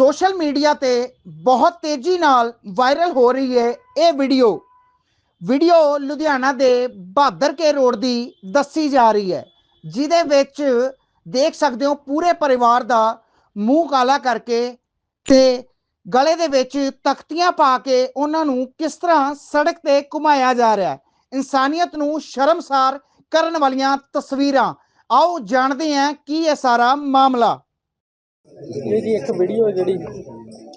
Social media ਤੇ ਬਹੁਤ ਤੇਜ਼ੀ ਨਾਲ ਵਾਇਰਲ ਹੋ ਰਹੀ ਹੈ ਇਹ ਵੀਡੀਓ। ਵੀਡੀਓ ਲੁਧਿਆਣਾ ਦੇ ਬਹਾਦਰ ਕੇ ਰੋਡ ਦੀ ਦੱਸੀ ਜਾ ਰਹੀ ਹੈ, ਜਿਹਦੇ ਵਿੱਚ ਦੇਖ ਸਕਦੇ ਹੋ ਪੂਰੇ ਪਰਿਵਾਰ ਦਾ ਮੂੰਹ ਕਾਲਾ ਕਰਕੇ ਤੇ ਗਲੇ ਦੇ ਵਿੱਚ ਤਖਤੀਆਂ ਪਾ ਕੇ ਉਹਨਾਂ ਨੂੰ ਕਿਸ ਤਰ੍ਹਾਂ ਸੜਕ ਤੇ ਘੁਮਾਇਆ ਜਾ ਰਿਹਾ ਹੈ। ਇਨਸਾਨੀਅਤ ਨੂੰ ਸ਼ਰਮਸਾਰ ਕਰਨ ਵਾਲੀਆਂ ਤਸਵੀਰਾਂ। ਆਓ ਜਾਣਦੇ ਹਾਂ ਕੀ ਇਹ ਸਾਰਾ ਮਾਮਲਾ। ਇਹ ਜੀ ਇੱਕ ਵੀਡੀਓ ਜਿਹੜੀ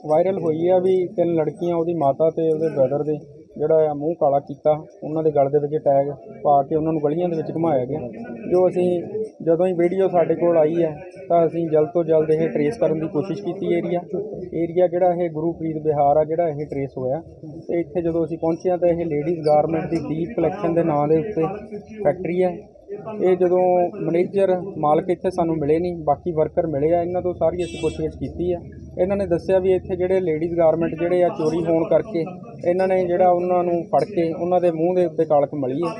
ਵਾਇਰਲ ਹੋਈ ਆ ਵੀ ਤਿੰਨ ਲੜਕੀਆਂ ਉਹਦੀ ਮਾਤਾ ਤੇ ਉਹਦੇ ਬ੍ਰਦਰ ਦੇ ਜਿਹੜਾ ਆ ਮੂੰਹ ਕਾਲਾ ਕੀਤਾ, ਉਹਨਾਂ ਦੇ ਗਲ ਦੇ ਵਿੱਚ ਟੈਗ ਪਾ ਕੇ ਉਹਨਾਂ ਨੂੰ ਗਲੀਆਂ ਦੇ ਵਿੱਚ ਘੁਮਾਇਆ ਗਿਆ। ਜੋ ਅਸੀਂ ਜਦੋਂ ਹੀ ਵੀਡੀਓ ਸਾਡੇ ਕੋਲ ਆਈ ਹੈ ਤਾਂ ਅਸੀਂ ਜਲਦ ਤੋਂ ਜਲਦ ਇਹ ਟਰੇਸ ਕਰਨ ਦੀ ਕੋਸ਼ਿਸ਼ ਕੀਤੀ ਏਰੀਆ ਏਰੀਆ ਜਿਹੜਾ ਇਹ ਗੁਰੂਪ੍ਰੀਤ ਬਿਹਾਰ ਆ, ਜਿਹੜਾ ਇਹ ਟਰੇਸ ਹੋਇਆ। ਤੇ ਇੱਥੇ ਜਦੋਂ ਅਸੀਂ ਪਹੁੰਚਿਆ ਤਾਂ ਇਹ ਲੇਡੀਜ਼ ਗਾਰਮੈਂਟ ਦੀ ਡੀਪ ਕਲੈਕਸ਼ਨ ਦੇ ਨਾਂ ਦੇ ਉੱਤੇ ਫੈਕਟਰੀ ਹੈ ਇਹ ਜਦੋਂ ਮੈਨੇਜਰ ਮਾਲਕ ਇੱਥੇ ਸਾਨੂੰ ਮਿਲੇ ਨਹੀਂ ਬਾਕੀ ਵਰਕਰ ਮਿਲੇ ਆ ਇਹਨਾਂ ਤੋਂ ਸਾਰੀ ਅਸੀਂ ਪੁੱਛਗਿੱਛ ਕੀਤੀ ਆ। ਇਹਨਾਂ ਨੇ ਦੱਸਿਆ ਵੀ ਇੱਥੇ ਜਿਹੜੇ ਲੇਡੀਜ਼ ਗਾਰਮੈਂਟ ਜਿਹੜੇ ਆ ਚੋਰੀ ਹੋਣ ਕਰਕੇ ਇਹਨਾਂ ਨੇ ਜਿਹੜਾ ਉਹਨਾਂ ਨੂੰ ਫੜ ਕੇ ਉਹਨਾਂ ਦੇ ਮੂੰਹ ਦੇ ਉੱਤੇ ਕਾਲਕ ਮਲੀ ਹੈ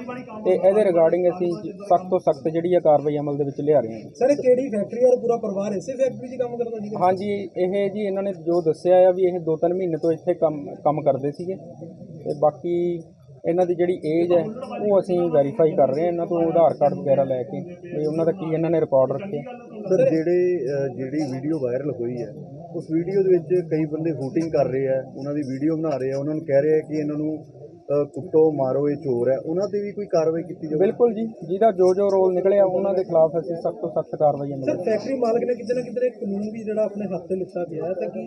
ਤੇ ਇਹਦੇ ਰਿਗਾਰਡਿੰਗ ਅਸੀਂ ਸਖਤ ਤੋਂ ਸਖਤ ਜਿਹੜੀ ਆ ਕਾਰਵਾਈ ਅਮਲ ਦੇ ਵਿੱਚ ਲਿਆ ਰਹੇ ਹਾਂ। ਸਰ ਇਹ ਕਿਹੜੀ ਫੈਕਟਰੀ ਔਰ ਪੂਰਾ ਪਰਿਵਾਰ ਇਸੇ ਫੈਕਟਰੀ 'ਚ ਕੰਮ ਕਰਦਾ ਸੀਗਾ? ਹਾਂਜੀ ਇਹ ਜੀ ਇਹਨਾਂ ਨੇ ਜੋ ਦੱਸਿਆ ਆ ਵੀ ਇਹ 2-3 ਮਹੀਨੇ ਤੋਂ ਇੱਥੇ ਕੰਮ ਕੰਮ ਕਰਦੇ ਸੀਗੇ। ਤੇ ਬਾਕੀ ਇਹਨਾਂ ਦੀ ਜਿਹੜੀ ਏਜ ਹੈ ਉਹ ਅਸੀਂ ਵੈਰੀਫਾਈ ਕਰ ਰਹੇ ਹਾਂ ਇਹਨਾਂ ਤੋਂ ਆਧਾਰ ਕਾਰਡ ਵਗੈਰਾ ਲੈ ਕੇ ਵੀ ਉਹਨਾਂ ਦਾ ਕੀ ਇਹਨਾਂ ਨੇ ਰਿਕਾਰਡ ਰੱਖਿਆ ਸਰ ਜਿਹੜੇ ਅ, ਜਿਹੜੀ ਵੀਡੀਓ ਵਾਇਰਲ ਹੋਈ ਹੈ ਉਸ ਵੀਡੀਓ ਦੇ ਵਿੱਚ ਕਈ ਬੰਦੇ ਹੂਟਿੰਗ ਕਰ ਰਹੇ ਆ ਉਹਨਾਂ ਦੀ ਵੀਡੀਓ ਬਣਾ ਰਹੇ ਆ ਉਹਨਾਂ ਨੂੰ ਕਹਿ ਰਹੇ ਆ ਕਿ ਇਹਨਾਂ ਨੂੰ ਕੁੱਟੋ ਮਾਰੋ ਇਹ ਚੋਰ ਹੈ। ਉਹਨਾਂ ਤੇ ਵੀ ਕੋਈ ਕਾਰਵਾਈ ਕੀਤੀ ਜਾਵੇ ਬਿਲਕੁਲ ਜੀ। ਜਿਹਦਾ ਜੋ ਜੋ ਰੋਲ ਨਿਕਲਿਆ ਉਹਨਾਂ ਦੇ ਖਿਲਾਫ ਅਸੀਂ ਸਖਤ ਤੋਂ ਸਖਤ ਕਾਰਵਾਈ ਅਮਲ ਸਰ ਫੈਕਟਰੀ ਮਾਲਕ ਨੇ ਕਿਤੇ ਨਾ ਕਿਤੇ ਕਾਨੂੰਨ ਵੀ ਜਿਹੜਾ ਆਪਣੇ ਹੱਥ ਤੇ ਲਿੱਤਾ ਗਿਆ ਹੈ ਤਾਂ ਕੀ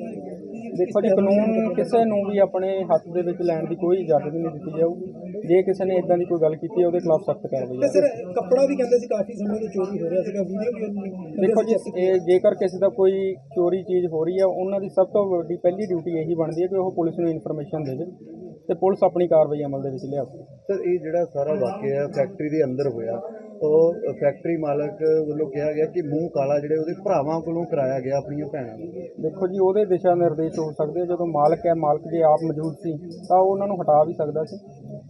ਦੇਖੋ ਜੀ ਕਾਨੂੰਨ ਕਿਸੇ ਨੂੰ ਵੀ ਆਪਣੇ ਹੱਥ ਦੇ ਵਿੱਚ ਲੈਣ ਦੀ ਕੋਈ ਇਜਾਜ਼ਤ ਨਹੀਂ ਦਿੱਤੀ ਜਾਊਗੀ ਜੇ ਕਿਸੇ ਨੇ ਇਦਾਂ ਦੀ ਕੋਈ ਗੱਲ ਕੀਤੀ ਹੈ ਉਹਦੇ ਖਿਲਾਫ ਸਖਤ ਕਾਰਵਾਈ ਹੈ। ਸਰ ਕੱਪੜਾ ਵੀ ਕਹਿੰਦੇ ਸੀ ਕਾਫੀ ਸਮੇਂ ਤੋਂ ਚੋਰੀ ਹੋ ਰਿਹਾ ਸੀਗਾ ਵੀਡੀਓ ਵੀ ਦੇਖੋ ਜੀ ਇਹ ਜੇਕਰ ਕਿਸੇ ਦਾ ਕੋਈ ਚੋਰੀ ਚੀਜ਼ ਹੋ ਰਹੀ ਹੈ ਉਹਨਾਂ ਦੀ ਸਭ ਤੋਂ ਵੱਡੀ ਪਹਿਲੀ ਡਿਊਟੀ ਇਹੀ ਬਣਦੀ ਹੈ ਕਿ ਉਹ ਪੁਲਿਸ ਨੂੰ ਇਨਫੋਰਮੇਸ਼ਨ ਦੇਵੇ। ਤੇ ਪੁਲਿਸ ਆਪਣੀ ਕਾਰਵਾਈ ਅਮਲ ਦੇ ਵਿੱਚ ਲਿਆਵੇ ਸਰ ਇਹ ਜਿਹੜਾ ਸਾਰਾ ਵਾਕਿਆ ਹੈ ਫੈਕਟਰੀ ਦੇ ਅੰਦਰ ਹੋਇਆ ਉਹ ਫੈਕਟਰੀ ਮਾਲਕ ਵੱਲੋਂ ਕਿਹਾ ਗਿਆ ਕਿ ਮੂੰਹ ਕਾਲਾ ਜਿਹੜੇ ਉਹਦੇ ਭਰਾਵਾਂ ਕੋਲੋਂ ਕਰਾਇਆ ਗਿਆ ਆਪਣੀਆਂ ਭੈਣਾਂ ਨੂੰ। ਦੇਖੋ ਜੀ ਉਹਦੇ ਦਿਸ਼ਾ ਨਿਰਦੇਸ਼ ਹੋ ਸਕਦੇ। ਜਦੋਂ ਮਾਲਕ ਹੈ ਮਾਲਕ ਜੇ ਆਪ ਮੌਜੂਦ ਸੀ ਤਾਂ ਉਹ ਉਹਨਾਂ ਨੂੰ ਹਟਾ ਵੀ ਸਕਦਾ ਸੀ।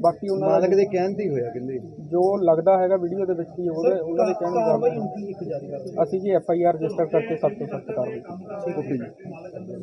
ਬਾਕੀ ਉਹਨਾਂ ਦਾ ਮਾਲਕ ਦੇ ਕਹਿਣ ਤੇ ਹੀ ਹੋਇਆ ਕਹਿੰਦੇ। ਜੋ ਲੱਗਦਾ ਹੈਗਾ ਵੀਡੀਓ ਦੇ ਵਿੱਚ ਹੀ ਉਹਦੇ ਉਹਨਾਂ ਦੇ ਕਹਿਣ ਕਾਰਵਾਈ ਮੁਤਾਬਕ ਹੁਣ ਕੀ ਇੱਕ ਜਾਰੀ ਕਰ ਅਸੀਂ ਜੀ ਐਫ ਆਈ ਆਰ ਰਜਿਸਟਰ ਕਰਕੇ ਸਭ ਤੋਂ ਸਖਤ ਕਾਰਵਾਈ। ਓਕੇ ਜੀ।